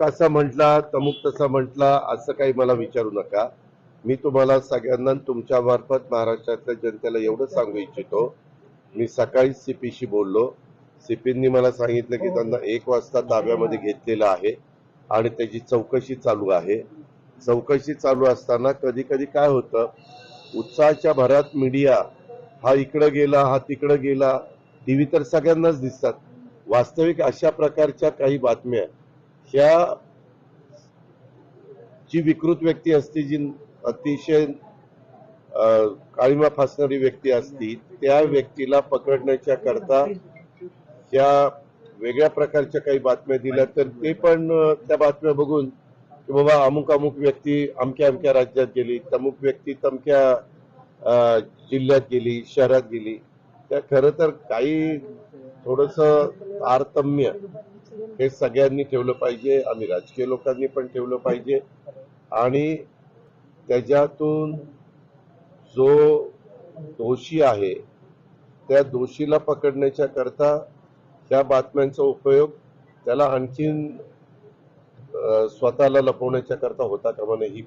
कसा म्हटला तमुक तसा म्हटला असं काही मला विचारू नका. मी तुम्हाला सगळ्यांना तुमच्या मार्फत महाराष्ट्रातल्या जनतेला एवढं सांगू इच्छितो. मी सकाळी सीपीशी बोललो. सीपींनी मला सांगितलं की त्यांना एक वाजता ताब्यामध्ये घेतलेलं आहे आणि त्याची चौकशी चालू आहे. चौकशी चालू असताना कधी कधी काय होतं उत्साहाच्या भरात मीडिया हा इकडं गेला हा तिकडं गेला. टी व्ही तर सगळ्यांनाच दिसतात. वास्तविक अशा प्रकारच्या काही बातम्या ह्या जी विकृत व्यक्ती असते जी अतिशय काळीमा फासणारी व्यक्ती असती त्या व्यक्तीला पकडण्याच्या करता ह्या वेगळ्या प्रकारच्या काही बातम्या दिल्या तर ते पण त्या बातम्या बघून की बाबा अमुक अमुक व्यक्ती अमक्या अमक्या राज्यात गेली तमुक व्यक्ती तमक्या जिल्ह्यात गेली शहरात गेली. त्या खरं तर काही थोडस तारतम्य हे सगळ्यांनी ठेवलं पाहिजे आम्ही राजकीय लोकांनी पण ठेवलं पाहिजे. आणि त्याच्यातून जो दोषी आहे त्या दोषीला पकडण्याच्या करता त्या बातम्यांचा उपयोग त्याला आणखीन स्वतःला लपवण्याच्या करता होता कामा नये ही